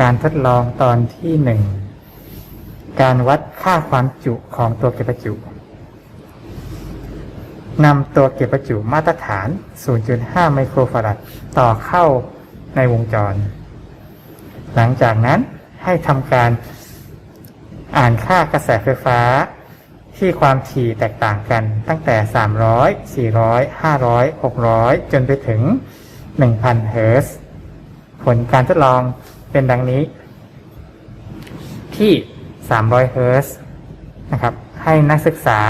การทดลองตอนที่หนึ่งการวัดค่าความจุของตัวเก็บประจุนำตัวเก็บประจุมาตรฐาน 0.5 ไมโครฟาราดต่อเข้าในวงจร หลังจากนั้นให้ทำการอ่านค่ากระแสไฟฟ้า ที่ความถี่แตกต่างกันตั้งแต่ 300 400 500 600 จนไปถึง 1,000 เฮิรตซ์ผลการทดลอง เป็นดังนี้ ที่ 300 เฮิรตซ์นะครับ ให้นักศึกษา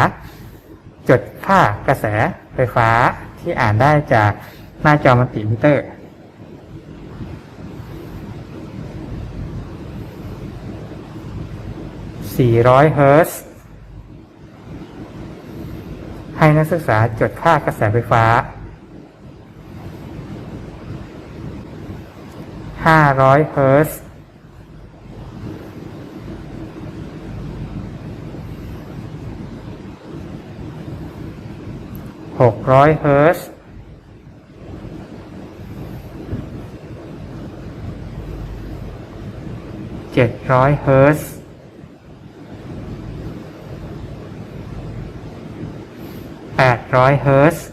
จดค่ากระแสไฟฟ้าที่อ่านได้จากหน้าจอมัลติมิเตอร์ 400 เฮิรตซ์ให้นักศึกษาจดค่ากระแสไฟฟ้า 500เฮิร์ตซ์600เฮิร์ตซ์700เฮิร์ตซ์800เฮิร์ตซ์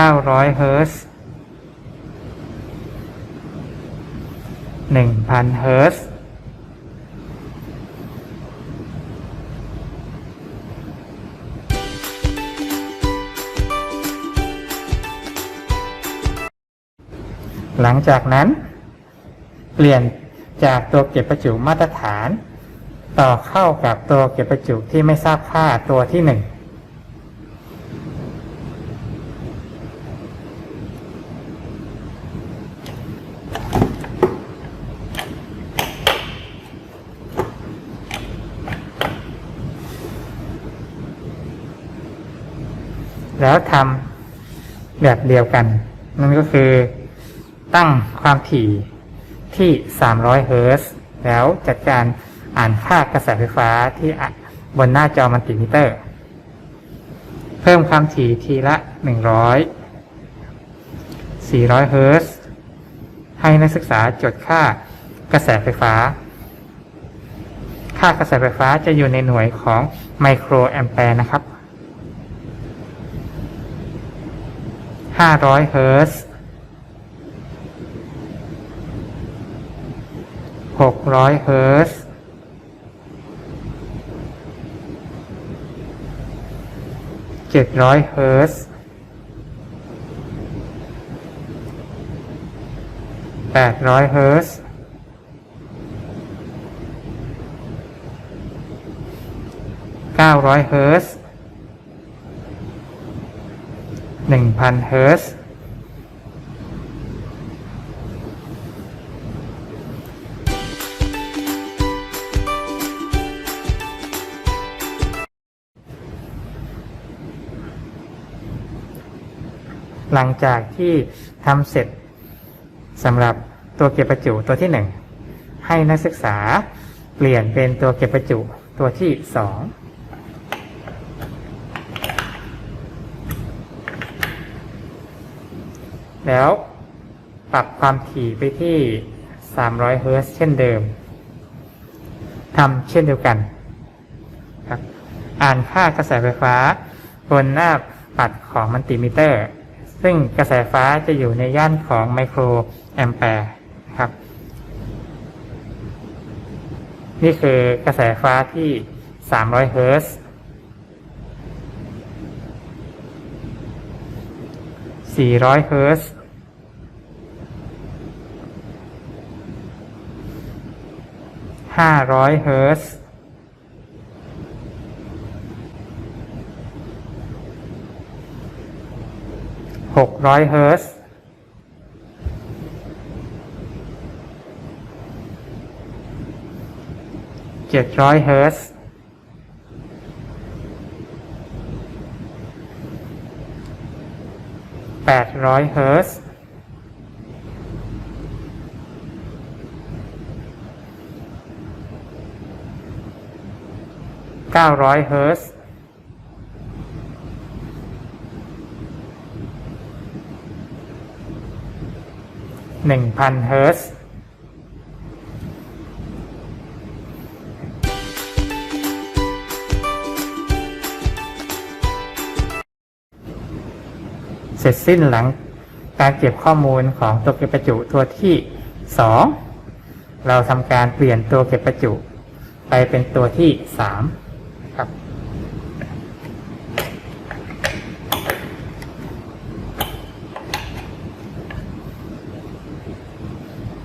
900 เฮิร์นึ่งพันเฮิร์ตซหลังจากนั้น เปลี่ยนจากตัวเก็บประจุมาตรฐาน ต่อเข้ากับตัวเก็บประจุที่ไม่ทราบค่าตัวที่หนึ่ง แล้วทำแบบเดียวกัน นั่นก็คือตั้งความถี่ที่ 300 เฮิรตซ์แล้วจัดการอ่านค่ากระแสไฟฟ้าที่บนหน้าจอมัลติมิเตอร์ เพิ่มความถี่ทีละ 100 400 เฮิรตซ์ให้นักศึกษาจดค่ากระแสไฟฟ้า ค่ากระแสไฟฟ้าจะอยู่ในหน่วยของไมโครแอมแปร์นะครับ 500เฮิร์ตซ์600เฮิร์ตซ์700เฮิร์ตซ์800เฮิร์ตซ์900เฮิร์ตซ์ 1,000 เฮิร์ตซหลังจากที่ทำเสร็จสำหรับตัวเก็บประจุตัวที่ 1 ให้นักศึกษาเปลี่ยนเป็นตัวเก็บประจุตัวที่ 2 แล้วปรับความถี่ไปที่ 300 เฮิรตซ์เช่นเดิมทำเช่นเดียวกันครับอ่านค่ากระแสไฟฟ้า บนหน้าปัดของมัลติมิเตอร์ ซึ่งกระแสฟ้าจะอยู่ในย่านของไมโครแอมแปร์ครับ นี่คือกระแสฟ้าที่ 300 เฮิรตซ์400 เฮิรต ห้าร้อยเฮิร์ตซ์หกร้อยเฮิร์ตซ์เจ็ดร้อยเฮิร์ตซ์แปดร้อยเฮิร์ตซ์ 900เฮิร์ตซ์1,000 1,000เฮิร์ตซ์เสร็จสิ้นหลังการเก็บข้อมูลของตัวเก็บประจุตัวที่ 2 เราทำการเปลี่ยนตัวเก็บประจุ ไปเป็นตัวที่ 3 ครับ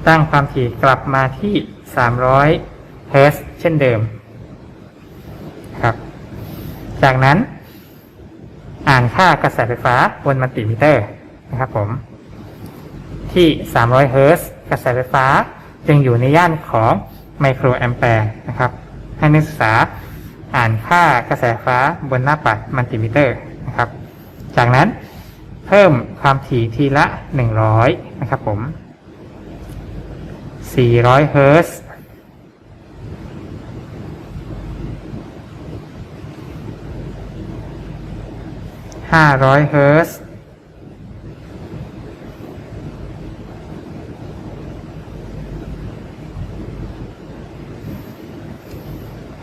ตั้งความถี่กลับมาที่ 300 เฮิรตซ์เช่นเดิม ครับ จากนั้น อ่านค่ากระแสไฟฟ้าบนมัลติมิเตอร์นะครับผม ที่ 300 เฮิรตซ์กระแสไฟฟ้าจึงอยู่ในย่านของไมโครแอมแปร์นะครับ ให้นักศึกษาอ่านค่ากระแสไฟฟ้าบนหน้าปัดมัลติมิเตอร์นะครับ จากนั้นเพิ่มความถี่ทีละ 100 นะครับผม 400 เฮิร์ตซ์500เฮิร์ตซ์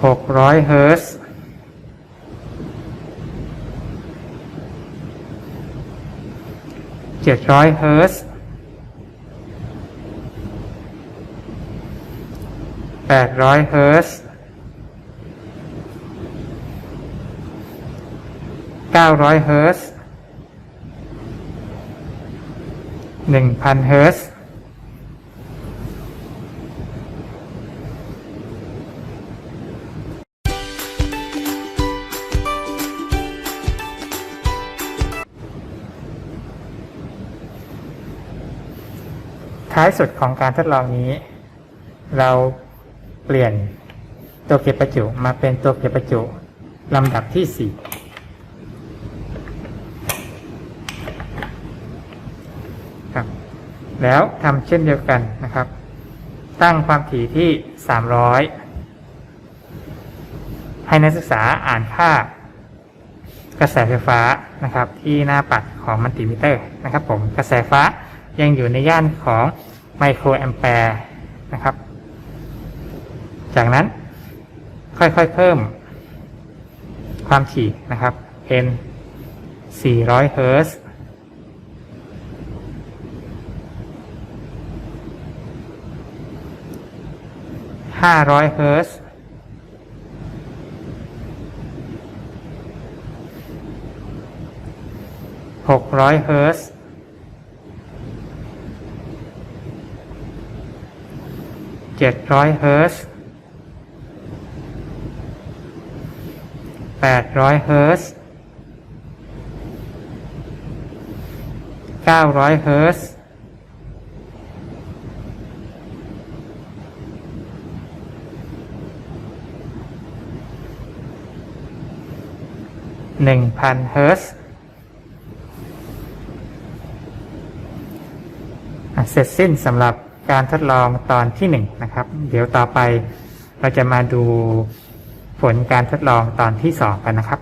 600เฮิร์ตซ์700เฮิร์ตซ์ 800เฮิรตซ์900เฮิรตซ์1,000เฮิรตซ์ท้ายสุดของการทดลองนี้ เรา เปลี่ยนตัวเก็บประจุมาเป็นตัวเก็บประจุลำดับที่4ครับ แล้วทำเช่นเดียวกันนะครับ ตั้งความถี่ที่ 300 ให้นักศึกษาอ่านค่ากระแสไฟฟ้านะครับ ที่หน้าปัดของมัลติมิเตอร์นะครับ ผมกระแสไฟฟ้ายังอยู่ในย่านของไมโครแอมแปร์นะครับ จากนั้นค่อยๆเพิ่มความถี่นะครับเป็น400 เฮิรตซ์500เฮิรตซ์600เฮิรตซ์700เฮิรตซ์ 800เฮิร์ตซ์900เฮิร์ตซ์1,000เฮิร์ตซ์อะเสร็จสิ้นสำหรับการทดลองตอนที่1นะครับ เดี๋ยวต่อไปเราจะมาดู ผลการทดลองตอนที่ 2 กันนะครับ